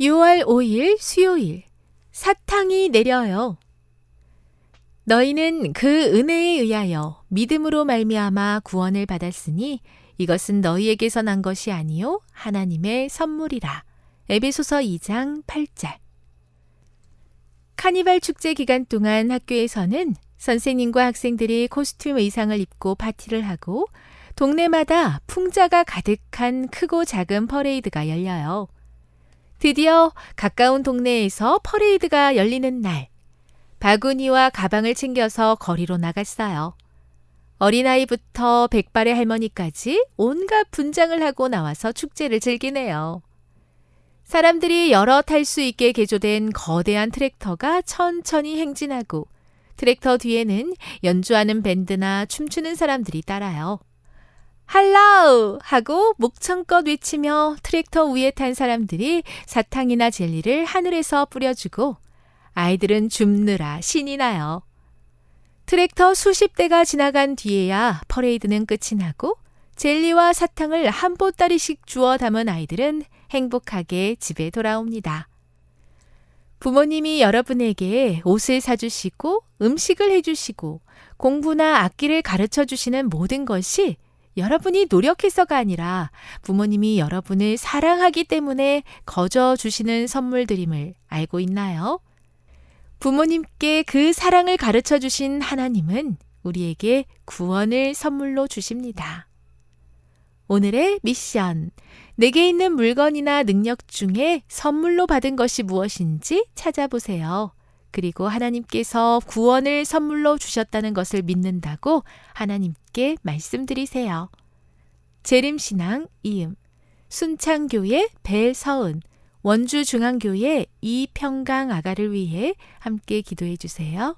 6월 5일 수요일 사탕이 내려요. 너희는 그 은혜에 의하여 믿음으로 말미암아 구원을 받았으니 이것은 너희에게서 난 것이 아니요 하나님의 선물이라. 에베소서 2장 8절. 카니발 축제 기간 동안 학교에서는 선생님과 학생들이 코스튬 의상을 입고 파티를 하고 동네마다 풍자가 가득한 크고 작은 퍼레이드가 열려요. 드디어 가까운 동네에서 퍼레이드가 열리는 날, 바구니와 가방을 챙겨서 거리로 나갔어요. 어린아이부터 백발의 할머니까지 온갖 분장을 하고 나와서 축제를 즐기네요. 사람들이 여러 탈 수 있게 개조된 거대한 트랙터가 천천히 행진하고 트랙터 뒤에는 연주하는 밴드나 춤추는 사람들이 따라요. 할라우! 하고 목청껏 외치며 트랙터 위에 탄 사람들이 사탕이나 젤리를 하늘에서 뿌려주고 아이들은 줍느라 신이 나요. 트랙터 수십 대가 지나간 뒤에야 퍼레이드는 끝이 나고 젤리와 사탕을 한 보따리씩 주워 담은 아이들은 행복하게 집에 돌아옵니다. 부모님이 여러분에게 옷을 사주시고 음식을 해주시고 공부나 악기를 가르쳐 주시는 모든 것이 여러분이 노력해서가 아니라 부모님이 여러분을 사랑하기 때문에 거저 주시는 선물들임을 알고 있나요? 부모님께 그 사랑을 가르쳐 주신 하나님은 우리에게 구원을 선물로 주십니다. 오늘의 미션. 내게 있는 물건이나 능력 중에 선물로 받은 것이 무엇인지 찾아보세요. 그리고 하나님께서 구원을 선물로 주셨다는 것을 믿는다고 하나님께 말씀드리세요. 재림신앙 이음, 순창교회 배서은, 원주중앙교회 이평강 아가를 위해 함께 기도해 주세요.